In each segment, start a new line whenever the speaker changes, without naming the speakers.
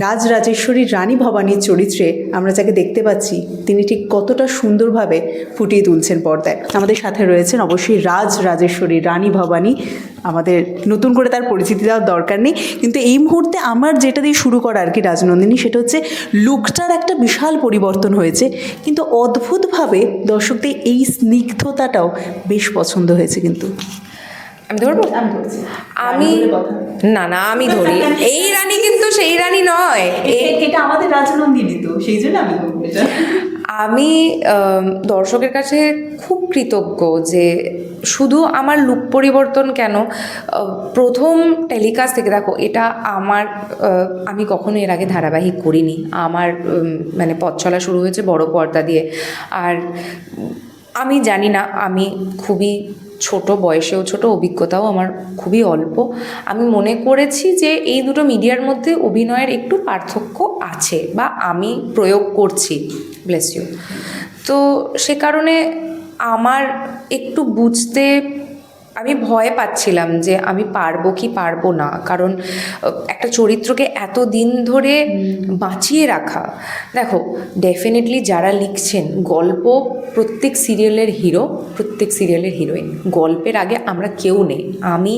রাজরাজেশ্বরীর রানী ভবানীর চরিত্রে আমরা যাকে দেখতে পাচ্ছি, তিনি ঠিক কতটা সুন্দরভাবে ফুটিয়ে তুলছেন পর্দায়। আমাদের সাথে রয়েছেন অবশ্যই রাজ রাজেশ্বরী রানী ভবানী। আমাদের নতুন করে তার পরিচিতি দেওয়ার দরকার নেই। কিন্তু এই মুহূর্তে আমার যেটা দিয়ে শুরু করা আর কি রাজনন্দিনী, সেটা হচ্ছে লুকটার একটা বিশাল পরিবর্তন হয়েছে। কিন্তু অদ্ভুতভাবে দর্শকদের এই স্নিগ্ধতাটাও বেশ পছন্দ হয়েছে কিন্তু।
আমি ধরবো? আমি না না আমি ধরি। এই রানী কিন্তু সেই রানী নয়।
এটা আমাদের রাজনন্দিনী তো সেই জন্য আমি
আমি দর্শকের কাছে খুব কৃতজ্ঞ যে শুধু আমার লুক পরিবর্তন কেন প্রথম টেলিকাস্ট থেকে দেখো এটা আমার আমি কখনো এর আগে ধারাবাহিক করিনি। আমার মানে পথ চলা শুরু হয়েছে বড় পর্দা দিয়ে। আর আমি জানি না আমি খুবই ছোট বয়সেও, ছোট অভিজ্ঞতাও আমার খুবই অল্প। আমি মনে করেছি যে এই দুটো মিডিয়ার মধ্যে অভিনয়ের একটু পার্থক্য আছে বা আমি প্রয়োগ করছি। ব্লেস ইউ তো সে কারণে আমার একটু বুঝতে আমি ভয় পাচ্ছিলাম যে আমি পারব কি পারব না। কারণ একটা চরিত্রকে এত দিন ধরে বাঁচিয়ে রাখা, দেখো ডেফিনেটলি যারা লিখছেন, গল্প প্রত্যেক সিরিয়ালের হিরো প্রত্যেক সিরিয়ালের হিরোইন গল্পের আগে আমরা কেউ নেই। আমি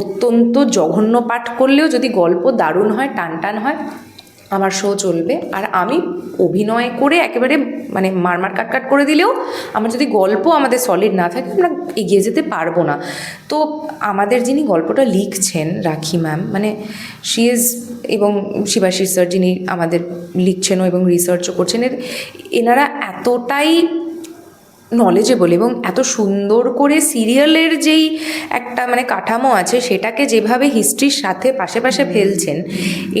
অত্যন্ত জঘন্য পাঠ করলেও যদি গল্প দারুণ হয় টান টান হয় আমার শো চলবে। আর আমি অভিনয় করে একেবারে মানে মারমার কাটকাট করে দিলেও আমার যদি গল্প আমাদের সলিড না থাকে, আমরা এগিয়ে যেতে পারব না। তো আমাদের যিনি গল্পটা লিখছেন, রাখি ম্যাম মানে শি ইজ এবং শিবাশিস স্যার যিনি আমাদের লিখছেনও এবং রিসার্চও করছেন, এর এনারা এতটাই নলেজেবল এবং এত সুন্দর করে সিরিয়ালের যেই একটা মানে কাঠামো আছে, সেটাকে যেভাবে হিস্ট্রির সাথে পাশে পাশে ফেলছেন,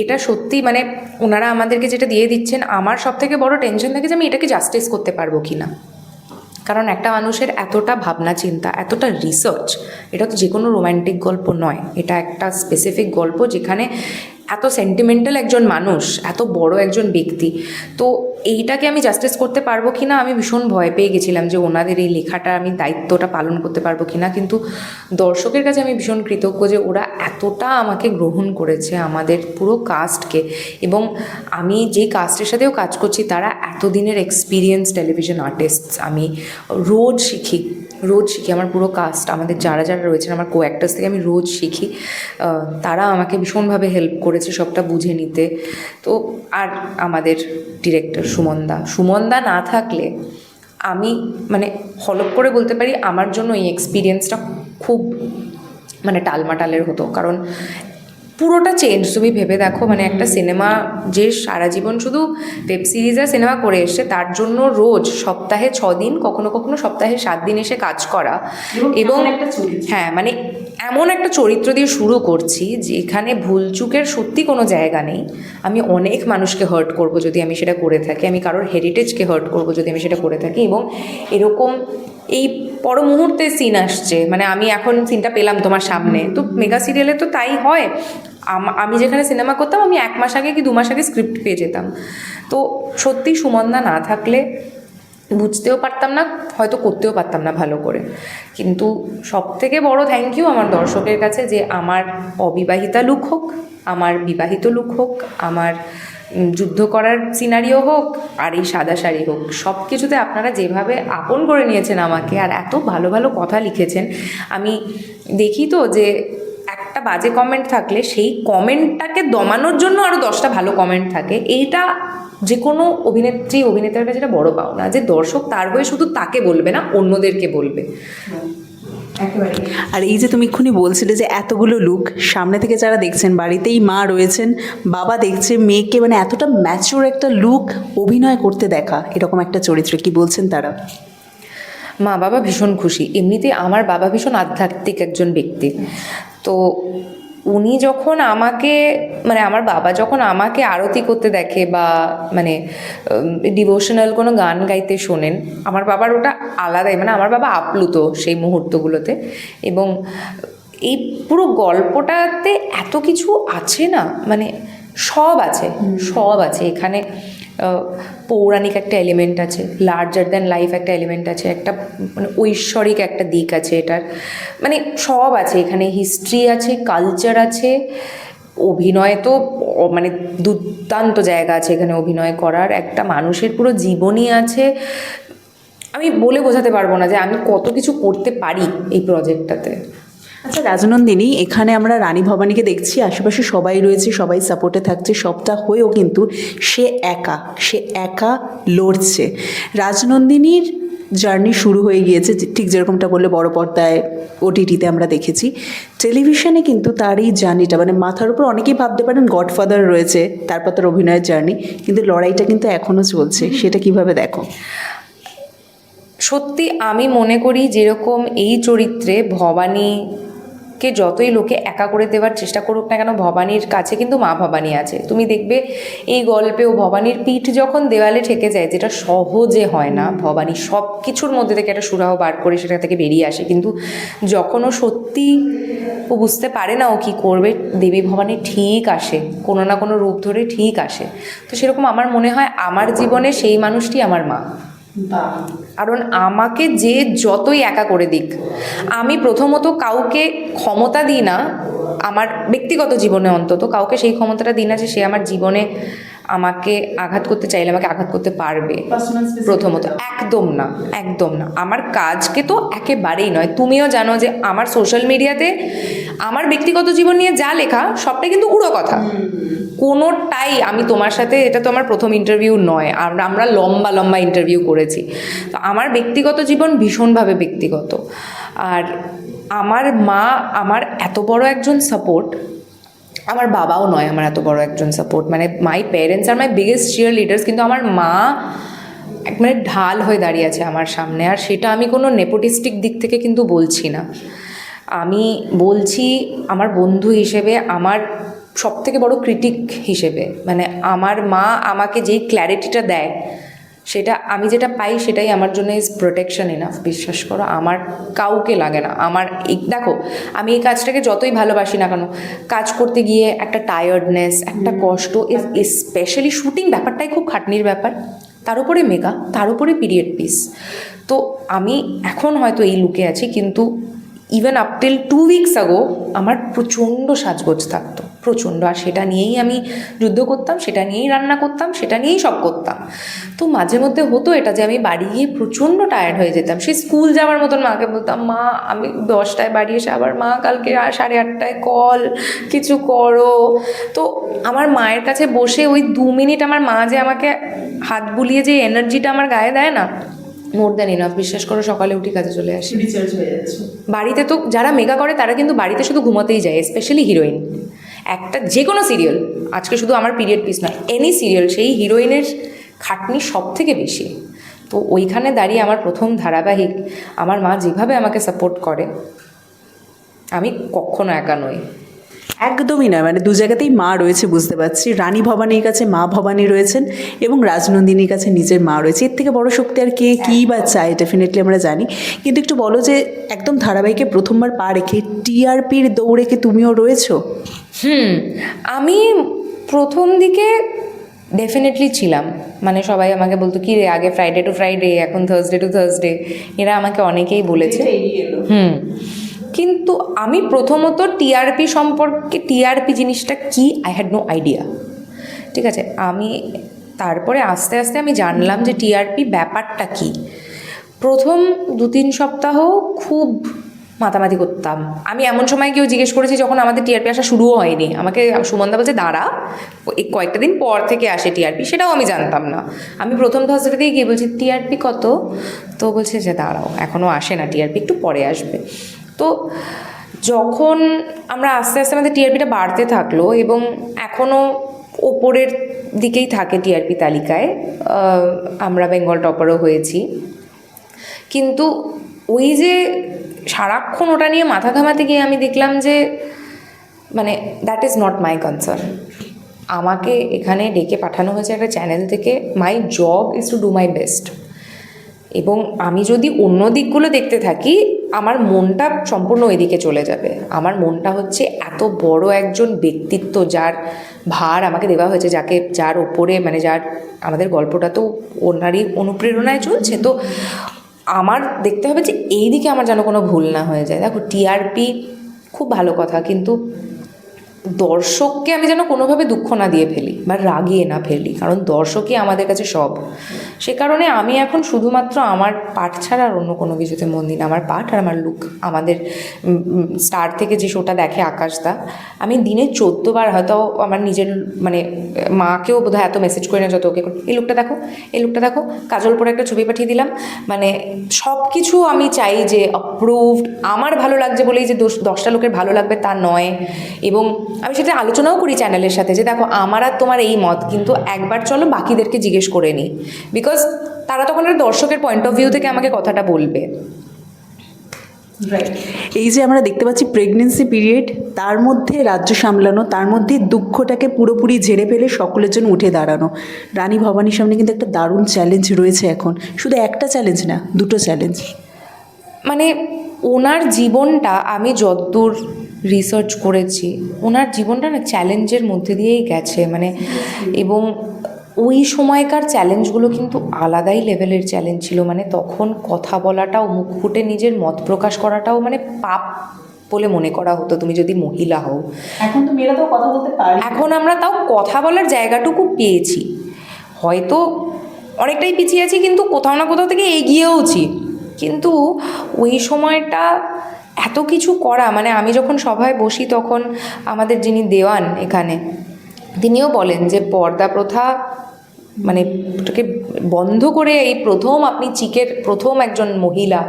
এটা সত্যি মানে ওনারা আমাদেরকে যেটা দিয়ে দিচ্ছেন, আমার সব থেকে বড় টেনশন থাকে যে আমি এটাকে জাস্টিস করতে পারব কি না কারণ একটা মানুষের এতটা ভাবনা চিন্তা, এতটা রিসার্চ এটা তো যে কোনো রোম্যান্টিক গল্প নয়, এটা একটা স্পেসিফিক গল্প যেখানে এত সেন্টিমেন্টাল একজন মানুষ, এত বড় একজন ব্যক্তি, তো এইটাকে আমি জাস্টিস করতে পারব কি না আমি ভীষণ ভয় পেয়ে গেছিলাম যে ওনাদের এই লেখাটা আমি দায়িত্বটা পালন করতে পারব কি না কিন্তু দর্শকের কাছে আমি ভীষণ কৃতজ্ঞ যে ওরা এতটা আমাকে গ্রহণ করেছে আমাদের পুরো কাস্টকে এবং আমি যেই কাস্টের সাথেও কাজ করছি, তারা এতদিনের এক্সপিরিয়েন্স টেলিভিশন আর্টিস্ট আমি রোজ শিখি। রোজ শিখি, আমার পুরো কাস্ট আমাদের যারা যারা রয়েছেন, আমার কো অ্যাক্টার্স থেকে আমি রোজ শিখি। তারা আমাকে ভীষণভাবে হেল্প করেছে সবটা বুঝে নিতে। তো আর আমাদের ডিরেক্টর সুমনদা সুমনদা না থাকলে আমি মানে হলপ করে বলতে পারি, আমার জন্য এই এক্সপিরিয়েন্সটা খুব মানে টালমাটালের হতো। কারণ পুরোটা চেঞ্জ তুমি ভেবে দেখো মানে একটা সিনেমা যে সারা জীবন শুধু ওয়েব সিরিজ আর সিনেমা করে এসছে তার জন্য রোজ সপ্তাহে ছ দিন কখনো কখনো সপ্তাহে সাত দিন এসে কাজ করা। এবং হ্যাঁ মানে এমন একটা চরিত্র দিয়ে শুরু করছি যেখানে ভুলচুকের সত্যি কোনো জায়গা নেই। আমি অনেক মানুষকে হার্ট করব যদি আমি সেটা করে থাকি আমি কারোর হেরিটেজকে হার্ট করব যদি আমি সেটা করে থাকি এবং এরকম এই পর মুহূর্তে সিন আসছে। মানে আমি এখন সিনটা পেলাম তোমার সামনে। তো মেগা সিরিয়ালে তো তাই হয়। আমি যেখানে সিনেমা করতাম আমি এক মাস আগে কি দু মাস আগে স্ক্রিপ্ট পেয়ে যেতাম। তো সত্যি সুমন্দা না থাকলে বুঝতেও পারতাম না হয়তো করতেও পারতাম না ভালো করে। কিন্তু সব থেকে বড় থ্যাংক ইউ আমার দর্শকের কাছে যে আমার অবিবাহিতা লুক হোক আমার বিবাহিত লুক হোক আমার যুদ্ধ করার সিনারিও হোক আর এই সাদা শাড়ি হোক, সব কিছুতে আপনারা যেভাবে আপন করে নিয়েছেন আমাকে আর এত ভালো ভালো কথা লিখেছেন, আমি দেখি তো যে একটা বাজে কমেন্ট থাকলে সেই কমেন্টটাকে দমানোর জন্য আরও দশটা ভালো কমেন্ট থাকে। এইটা যে কোনো অভিনেত্রী, অভিনেতার কাছে এটা বড় পাওনা যে দর্শক তার হয়ে শুধু তাকে বলবে না, অন্যদেরকে বলবে।
আর এই যে তুমি এক্ষুনি বলছিলে যে এতগুলো লুক সামনে থেকে যারা দেখছেন বাড়িতেই মা রয়েছেন বাবা দেখছে মেয়েকে মানে এতটা ম্যাচুর একটা লুক অভিনয় করতে দেখা এরকম একটা চরিত্রে কি বলছেন তারা?
মা বাবা ভীষণ খুশি। এমনিতে আমার বাবা ভীষণ আধ্যাত্মিক একজন ব্যক্তি। তো উনি যখন আমাকে মানে আমার বাবা যখন আমাকে আরতি করতে দেখে বা মানে ডিভোশনাল কোনো গান গাইতে শোনেন আমার বাবার ওটা আলাদাই মানে আমার বাবা আপ্লুত সেই মুহূর্তগুলোতে এবং এই পুরো গল্পটাতে এত কিছু আছে না মানে সব আছে সব আছে। এখানে পৌরাণিক একটা এলিমেন্ট আছে লার্জার দ্যান লাইফ একটা এলিমেন্ট আছে, একটা মানে ঐশ্বরিক একটা দিক আছে এটার। মানে সব আছে, এখানে হিস্ট্রি আছে কালচার আছে, অভিনয় তো মানে দুর্দান্ত জায়গা আছে এখানে অভিনয় করার, একটা মানুষের পুরো জীবনই আছে। আমি বলে বোঝাতে পারব না যে আমি কত কিছু করতে পারি এই প্রজেক্টটাতে
আচ্ছা রাজনন্দিনী, এখানে আমরা রানী ভবানীকে দেখছি, আশেপাশে সবাই রয়েছে, সবাই সাপোর্টে থাকছে, সবটা হয়েও কিন্তু সে একা সে একা লড়ছে। রাজনন্দিনীর জার্নি শুরু হয়ে গিয়েছে ঠিক যেরকমটা বললে বড় পর্দায় ওটিটিতে আমরা দেখেছি। টেলিভিশনে কিন্তু তার এই জার্নিটা মানে মাথার উপর অনেকেই ভাবতে পারেন গডফাদার রয়েছে, তারপর তার অভিনয়ের জার্নি কিন্তু লড়াইটা কিন্তু এখনও চলছে, সেটা কীভাবে দেখো?
সত্যি আমি মনে করি যেরকম এই চরিত্রে ভবানীকে যতই লোকে একা করে দেওয়ার চেষ্টা করুক না কেন, ভবানীর কাছে কিন্তু মা ভবানী আছে। তুমি দেখবে এই গল্পেও ভবানীর পিঠ যখন দেওয়ালে ঠেকে যায়, যেটা সহজে হয় না, ভবানী সব কিছুর মধ্যে থেকে একটা সুরাহ বার করে সেটা থেকে বেরিয়ে আসে। কিন্তু যখন ও সত্যি ও বুঝতে পারে না ও কী করবে, দেবী ভবানী ঠিক আসে, কোনো না কোনো রূপ ধরে ঠিক আসে। তো সেরকম আমার মনে হয় আমার জীবনে সেই মানুষটি আমার মা। কারণ আমাকে যে যতই একা করে দিক আমি প্রথমত কাউকে ক্ষমতা দিই না আমার ব্যক্তিগত জীবনে অন্তত। কাউকে সেই ক্ষমতাটা দিই না যে সে আমার জীবনে আমাকে আঘাত করতে চাইলে আমাকে আঘাত করতে পারবে। প্রথমত। একদম না একদম না। আমার কাজকে তো একেবারেই নয়। তুমিও জানো যে আমার সোশ্যাল মিডিয়াতে আমার ব্যক্তিগত জীবন নিয়ে যা লেখা সবটাই কিন্তু উড়ো কথা। কোনোটাই আমি তোমার সাথে, এটা তো আমার প্রথম ইন্টারভিউ নয়, আমরা আমরা লম্বা লম্বা ইন্টারভিউ করেছি। তো আমার ব্যক্তিগত জীবন ভীষণভাবে ব্যক্তিগত। আর আমার মা আমার এত বড় একজন সাপোর্ট আমার বাবাও নয় আমার এত বড় একজন সাপোর্ট মানে মাই প্যারেন্টস আর মাই বিগেস্ট চিয়ার লিডার্স কিন্তু আমার মা এক মানে ঢাল হয়ে দাঁড়িয়ে আছে আমার সামনে, আর সেটা আমি কোনো নেপোটিস্টিক দিক থেকে কিন্তু বলছি না। আমি বলছি, আমার বন্ধু হিসেবে আমার সব থেকে বড় ক্রিটিক হিসেবে। মানে আমার মা আমাকে যেই ক্ল্যারিটিটা দেয় সেটা আমি যেটা পাই সেটাই আমার জন্য ইজ প্রোটেকশন এনাফ বিশ্বাস করো। আমার কাউকে লাগে না। আমার এই দেখো আমি এই কাজটাকে যতই ভালোবাসি না কেন কাজ করতে গিয়ে একটা টায়ার্ডনেস একটা কষ্ট স্পেশালি শুটিং ব্যাপারটাই খুব খাটনির ব্যাপার। তার উপরে মেগা তার উপরে পিরিয়ড পিস তো আমি এখন হয়তো এই লুকে আছি কিন্তু even up till two weeks ago আমার প্রচণ্ড সাজগোজ থাকতো। প্রচণ্ড আর সেটা নিয়েই আমি যুদ্ধ করতাম সেটা নিয়েই রান্না করতাম সেটা নিয়েই সব করতাম। তো মাঝে মধ্যে হতো এটা যে আমি বাড়ি গিয়ে প্রচণ্ড টায়ার্ড হয়ে যেতাম। সেই স্কুল যাওয়ার মতন মাকে বলতাম মা আমি দশটায় বাড়ি এসে আবার মা কালকে আর সাড়ে আটটায় কল কিছু করো। তো আমার মায়ের কাছে বসে ওই দু মিনিট আমার মা যে আমাকে হাত বুলিয়ে যে এনার্জিটা আমার গায়ে দেয় না মোর দ্যান ইনাফ বিশ্বাস করো সকালে উঠি কাজে চলে আসি। বাড়িতে তো যারা মেগা করে তারা কিন্তু বাড়িতে শুধু ঘুমাতেই যায় স্পেশালি হিরোইন একটা যে কোনো সিরিয়াল আজকে শুধু আমার পিরিয়ড পিস নয় এনি সিরিয়াল সেই হিরোইনের খাটনি সব থেকে বেশি। তো ওইখানে দাঁড়িয়ে আমার প্রথম ধারাবাহিক, আমার মা যেভাবে আমাকে সাপোর্ট করে, আমি কখনো একা নই।
একদমই নয়। মানে দু জায়গাতেই মা রয়েছে বুঝতে পারছি। রানী ভবানীর কাছে মা ভবানী রয়েছেন এবং রাজনন্দিনীর কাছে নিজের মা রয়েছে। এর থেকে বড় শক্তি আর কে কী বা চায় ডেফিনেটলি আমরা জানি। কিন্তু একটু বলো যে একদম ধারাবাহিকে প্রথমবার পা রেখে টিআরপির দৌড়ে কি তুমিও রয়েছো?
হুম আমি প্রথম দিকে ডেফিনেটলি ছিলাম। মানে সবাই আমাকে বলতো কি রে আগে ফ্রাইডে টু ফ্রাইডে এখন থার্সডে টু থার্সডে এরা আমাকে অনেকেই বলেছে। হুম। কিন্তু আমি প্রথমত টিআরপি সম্পর্কে টিআরপি জিনিসটা কি? আই হ্যাড নো আইডিয়া ঠিক আছে? আমি তারপরে আস্তে আস্তে আমি জানলাম যে টিআরপি ব্যাপারটা কি। প্রথম দু তিন সপ্তাহ খুব মাতামাতি করতাম। আমি এমন সময় কেউ জিজ্ঞেস করেছি যখন আমাদের টিআরপি আসা শুরুও হয়নি। আমাকে সুমনদা বলছে, দাঁড়া কয়েকটা দিন পর থেকে আসে টিআরপি সেটাও আমি জানতাম না। আমি প্রথম থার্সডেতেই গিয়ে বলছি টিআরপি কত? তো বলছে যে, দাঁড়াও এখনও আসে না টিআরপি একটু পরে আসবে। তো যখন আমরা আস্তে আস্তে আমাদের টিআরপিটা বাড়তে থাকল এবং এখনও ওপরের দিকেই থাকে টিআরপি তালিকায় আমরা বেঙ্গল টপারও হয়েছি। কিন্তু ওই যে সারাক্ষণ ওটা নিয়ে মাথা ঘামাতে গিয়ে আমি দেখলাম যে মানে that is not my concern আমাকে এখানে ডেকে পাঠানো হয়েছে একটা চ্যানেল থেকে my job is to do my best এবং আমি যদি অন্য দিকগুলো দেখতে থাকি আমার মনটা সম্পূর্ণ এদিকে চলে যাবে। আমার মনটা হচ্ছে এত বড় একজন ব্যক্তিত্ব যার ভার আমাকে দেওয়া হয়েছে, যাকে যার ওপরে মানে যার আমাদের গল্পটা তো ওনারই অনুপ্রেরণায় চলছে। তো আমার দেখতে হবে যে এই দিকে আমার যেন কোনো ভুল না হয়ে যায়। দেখো টিআরপি খুব ভালো কথা, কিন্তু দর্শককে আমি যেন কোনোভাবে দুঃখ না দিয়ে ফেলি বা রাগিয়ে না ফেলি, কারণ দর্শকই আমাদের কাছে সব। সে কারণে আমি এখন শুধুমাত্র আমার পাঠ ছাড়া আর অন্য কোনো কিছুতে মন দিই না। আমার পাঠ আর আমার লুক আমাদের স্টার থেকে যে শোটা দেখে আকাশদা আমি দিনে চোদ্দবার হয়তো আমার নিজের মানে মাকেও বোধহয় এত মেসেজ করে না যত ওকে এই লুকটা দেখো, এই লুকটা দেখো, কাজল পরে একটা ছবি পাঠিয়ে দিলাম। মানে সব কিছু আমি চাই যে অ্যাপ্রুভড আমার ভালো লাগছে বলেই যে দশ- দশটা লোকের ভালো লাগবে তা নয়। এবং আমি সেটা আলোচনাও করি চ্যানেলের সাথে যে দেখো আমার আর তোমার এই মত কিন্তু একবার চলো বাকিদেরকে জিজ্ঞেস করে নিই। বিকজ তারা তখন একটা দর্শকের পয়েন্ট অফ ভিউ থেকে আমাকে কথাটা বলবে।
এই যে আমরা দেখতে পাচ্ছি প্রেগনেন্সি পিরিয়ড তার মধ্যে রাজ্য সামলানো তার মধ্যে দুঃখটাকে পুরোপুরি ঝেড়ে ফেলে সকলের জন্য উঠে দাঁড়ানো। রানী ভবানীর সামনে কিন্তু একটা দারুণ চ্যালেঞ্জ রয়েছে এখন। শুধু একটা চ্যালেঞ্জ না দুটো চ্যালেঞ্জ
মানে ওনার জীবনটা আমি যতদূর রিসার্চ করেছি ওনার জীবনটা না চ্যালেঞ্জের মধ্যে দিয়েই গেছে মানে এবং ওই সময়কার চ্যালেঞ্জগুলো কিন্তু আলাদাই লেভেলের চ্যালেঞ্জ ছিল মানে তখন কথা বলাটাও মুখ ফুটে নিজের মত প্রকাশ করাটাও মানে পাপ বলে মনে করা হতো তুমি যদি মহিলা হও।
এখন তো মেয়েরা তো কথা বলতে পারে
এখন আমরা তাও কথা বলার জায়গাটুকু পেয়েছি। হয়তো অনেকটাই পিছিয়ে আছি কিন্তু কোথাও না কোথাও থেকে এগিয়েওছি। কিন্তু ওই সময়টা এত কিছু করা মানে আমি যখন সভায় বসি তখন আমাদের যিনি দেওয়ান এখানে, তিনিও বলেন যে পর্দা প্রথা মানে ওটাকে বন্ধ করে এই প্রথম আপনি চিকের, প্রথম একজন মহিলা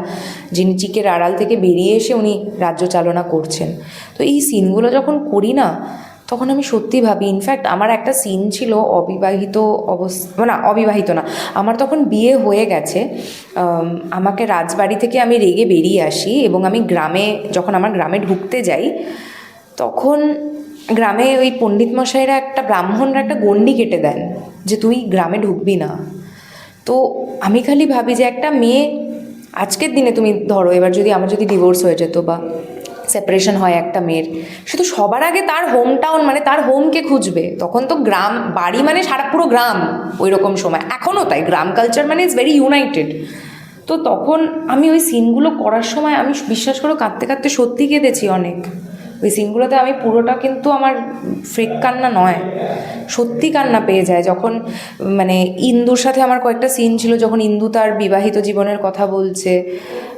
যিনি চিকের আড়াল থেকে বেরিয়ে এসে উনি রাজ্য চালনা করছেন। তো এই সিনগুলো যখন করি না তখন আমি সত্যি ভাবি ইনফ্যাক্ট আমার একটা সিন ছিল অবিবাহিত অবস্থা না, অবিবাহিত না, আমার তখন বিয়ে হয়ে গেছে আমাকে রাজবাড়ি থেকে আমি রেগে বেরিয়ে আসি এবং আমি গ্রামে, যখন আমার গ্রামে ঢুকতে যাই, তখন গ্রামে ওই পণ্ডিত মশাইরা একটা ব্রাহ্মণরা একটা গণ্ডি কেটে দেন, যে তুই গ্রামে ঢুকবি না। তো আমি খালি ভাবি যে একটা মেয়ে, আজকের দিনে তুমি ধরো, এবার যদি আমার যদি ডিভোর্স হয়ে যেত বা সেপারেশন হয় একটা মেয়ের। সে তো সবার আগে তার হোম টাউন মানে তার হোমকে খুঁজবে, তখন তো গ্রাম, বাড়ি মানে সারা পুরো গ্রাম ওই রকম সময়। এখনও তাই, গ্রাম কালচার মানে ইজ ভেরি ইউনাইটেড তো তখন আমি ওই সিনগুলো করার সময় আমি বিশ্বাস করো কাঁদতে কাঁদতে সত্যি কেঁদেছি অনেক। ওই সিনগুলোতে আমি পুরোটা কিন্তু আমার ফ্রেক কান্না নয়, সত্যি কান্না পেয়ে যায়। যখন মানে ইন্দুর সাথে আমার কয়েকটা সিন ছিল যখন ইন্দু তার বিবাহিত জীবনের কথা বলছে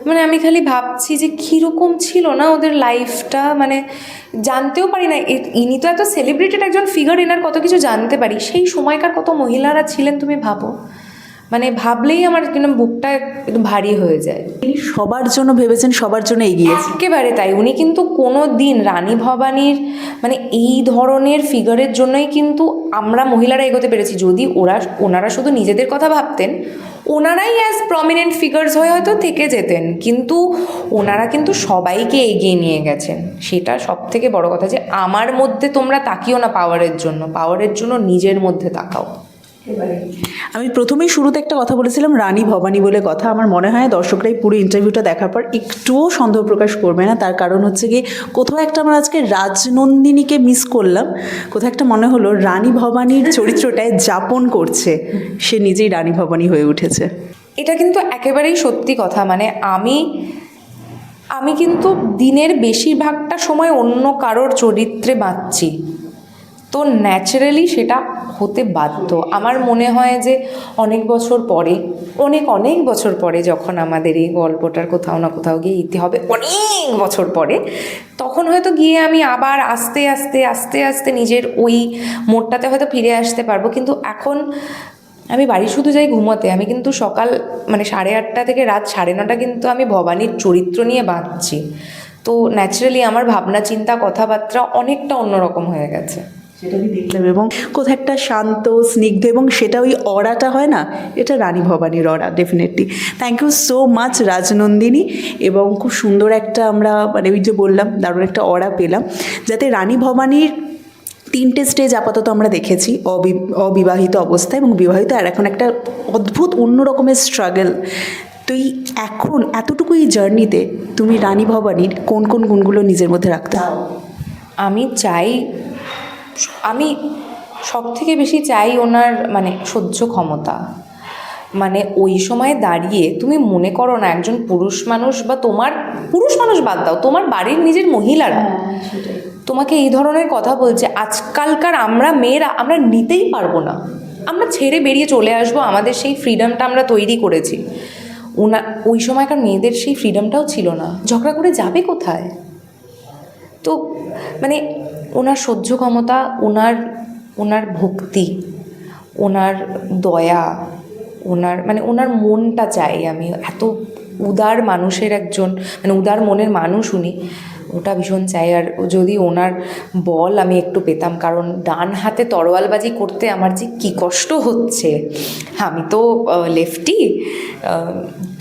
মানে আমি খালি ভাবছি যে কীরকম ছিল না ওদের লাইফটা মানে জানতেও পারি না। ইনি তো এত সেলিব্রিটেড একজন ফিগার এনার কত কিছু জানতে পারি। সেই সময়কার কত মহিলারা ছিলেন তুমি ভাবো? মানে ভাবলেই আমার কিনা বুকটা একটু ভারী হয়ে যায়।
তিনি সবার জন্য ভেবেছেন সবার জন্য এগিয়েছেন।
একেবারে তাই। উনি কিন্তু কোনো দিন রানী ভবানীর মানে এই ধরনের ফিগারের জন্যই কিন্তু আমরা মহিলারা এগোতে পেরেছি। যদি ওরা ওনারা শুধু নিজেদের কথা ভাবতেন ওনারাই অ্যাজ প্রমিনেন্ট ফিগার্স হয়ে হয়তো থেকে যেতেন। কিন্তু ওনারা কিন্তু সবাইকে এগিয়ে নিয়ে গেছেন। সেটা সব থেকে বড় কথা যে আমার মধ্যে তোমরা তাকিও না পাওয়ারের জন্য। পাওয়ারের জন্য নিজের মধ্যে তাকাও।
আমি প্রথমেই শুরুতে একটা কথা বলেছিলাম রানী ভবানী বলে কথা। আমার মনে হয় দর্শকরাই পুরো ইন্টারভিউটা দেখার পর একটুও সন্দেহ প্রকাশ করবে না। তার কারণ হচ্ছে কি কোথাও একটা আমরা আজকে রাজনন্দিনীকে মিস করলাম। কোথাও একটা মনে হলো রানী ভবানীর চরিত্রটায় যাপন করছে। সে নিজেই রানী ভবানী হয়ে উঠেছে।
এটা কিন্তু একেবারেই সত্যি কথা। মানে আমি আমি কিন্তু দিনের বেশিরভাগটা সময় অন্য কারোর চরিত্রে বাঁচছি। তো ন্যাচারালি সেটা হতে বাধ্য। আমার মনে হয় যে অনেক বছর পরে, অনেক অনেক বছর পরে যখন আমাদের এই গল্পটার কোথাও না কোথাও গিয়ে ইতি হবে, অনেক বছর পরে, তখন হয়তো গিয়ে আমি আবার আস্তে আস্তে আস্তে আস্তে নিজের ওই মোড়টাতে হয়তো ফিরে আসতে পারব। কিন্তু এখন আমি বাড়ি শুধু যাই ঘুমোতে, আমি কিন্তু সকাল মানে সাড়ে আটটা থেকে রাত সাড়ে নটা কিন্তু আমি ভবানীর চরিত্র নিয়ে বাঁচছি তো ন্যাচারালি আমার ভাবনা, চিন্তা, কথাবার্তা অনেকটা অন্যরকম হয়ে গেছে।
সেটা আমি দেখলাম এবং কোথাও একটা শান্ত, স্নিগ্ধ এবং সেটা ওই অরাটা হয় না? এটা রানী ভবানীর অরা definitely thank you so much Rajnandini, এবং খুব সুন্দর একটা আমরা মানে ওই যে বললাম, দারুণ একটা অরা পেলাম, যাতে রানী ভবানীর তিনটে স্টেজ আপাতত আমরা দেখেছি, অবি- অবিবাহিত অবস্থায় এবং বিবাহিত, আর এখন একটা অদ্ভুত, অন্য রকমের স্ট্রাগল তো এই এখন এতটুকু এই জার্নিতে তুমি রানী ভবানীর কোন কোন গুণগুলো নিজের মধ্যে রাখতে
আমি চাই আমি সব থেকে বেশি চাই ওনার মানে সহ্য ক্ষমতা। মানে ওই সময় দাঁড়িয়ে তুমি মনে করো না একজন পুরুষ মানুষ বা তোমার পুরুষ মানুষ বাদ দাও তোমার বাড়ির নিজের মহিলারা তোমাকে এই ধরনের কথা বলছে আজকালকার আমরা মেয়েরা আমরা নিতেই পারব না। আমরা ছেড়ে বেরিয়ে চলে আসব আমাদের সেই ফ্রিডমটা আমরা তৈরি করেছি। ওনা ওই সময়কার মেয়েদের সেই ফ্রিডমটাও ছিল না। ঝগড়া করে যাবে কোথায়? তো মানে ওনার সহ্য ক্ষমতা, ওনার ওনার ভক্তি, ওনার দয়া, ওনার মানে ওনার মনটা চাই আমি। এত উদার মানুষের একজন মানে উদার মনের মানুষ উনি। ওটা ভীষণ চাই। আর যদি ওনার বল আমি একটু পেতাম, কারণ ডান হাতে তরোয়ালবাজি করতে আমার যে কী কষ্ট হচ্ছে। আমি তো লেফটি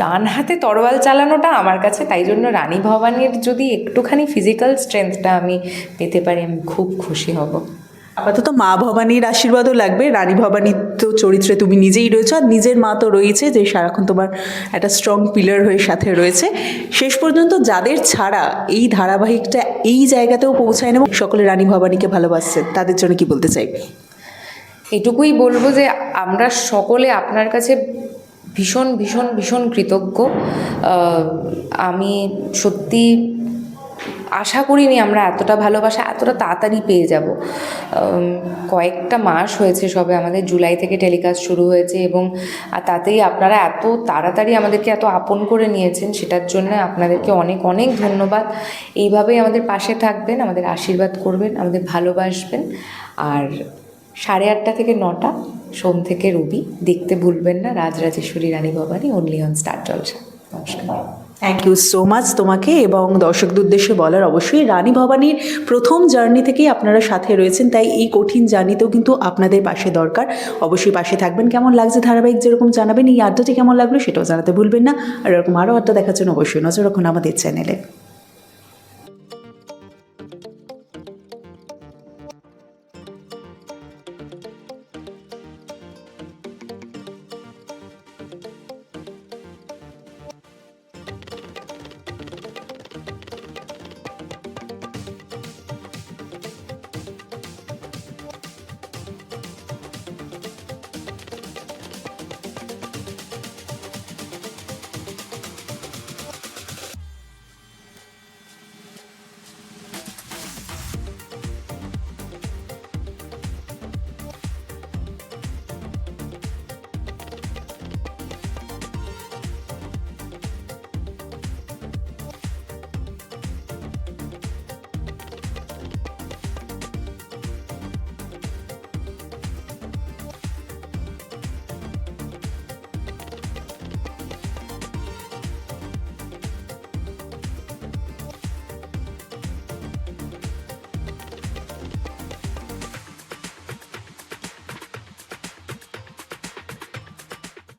ডান হাতে তরোয়াল চালানোটা আমার কাছে, তাই জন্য রানী ভবানীর যদি একটুখানি ফিজিক্যাল স্ট্রেংথটা আমি পেতে পারি, আমি খুব খুশি হব।
আপাতত মা ভবানীর আশীর্বাদও লাগবে, রানী ভবানীর তো চরিত্রে তুমি নিজেই রয়েছো আর নিজের মা তো রয়েছে যে সারাক্ষণ তোমার একটা স্ট্রং পিলার হয়ে সাথে রয়েছে। শেষ পর্যন্ত যাদের ছাড়া এই ধারাবাহিকটা এই জায়গাতেও পৌঁছায় না সকলে রানী ভবানীকে ভালোবাসছেন তাদের জন্য কি বলতে চাই?
এটুকুই বলব যে আমরা সকলে আপনার কাছে ভীষণ ভীষণ ভীষণ কৃতজ্ঞ। আমি সত্যি আশা করিনি আমরা এতটা ভালোবাসা, এতটা তাড়াতাড়ি পেয়ে যাব। কয়েকটা মাস হয়েছে সবে আমাদের জুলাই থেকে টেলিকাস্ট শুরু হয়েছে এবং তাতেই আপনারা এত তাড়াতাড়ি আমাদেরকে এত আপন করে নিয়েছেন, সেটার জন্য আপনাদেরকে অনেক অনেক ধন্যবাদ। এইভাবেই আমাদের পাশে থাকবেন, আমাদের আশীর্বাদ করবেন, আমাদের ভালোবাসবেন। আর সাড়ে আটটা থেকে নটা, সোম থেকে রবি, দেখতে ভুলবেন না, Rajrajeshwari Rani Bhabani only on Star Jalsha নমস্কার।
থ্যাংক ইউ সো মাচ তোমাকে এবং দর্শকদের উদ্দেশ্যে বলার অবশ্যই রানী ভবানীর প্রথম জার্নি থেকেই আপনারা সাথে রয়েছেন, তাই এই কঠিন জার্নিতেও কিন্তু আপনাদের পাশে দরকার। অবশ্যই পাশে থাকবেন, কেমন লাগছে ধারাবাহিক যেরকম জানাবেন, এই আড্ডাটি কেমন লাগল সেটাও জানাতে ভুলবেন না। আর এরকম আরও আড্ডা দেখার জন্য অবশ্যই নজর রাখুন আমাদের চ্যানেলে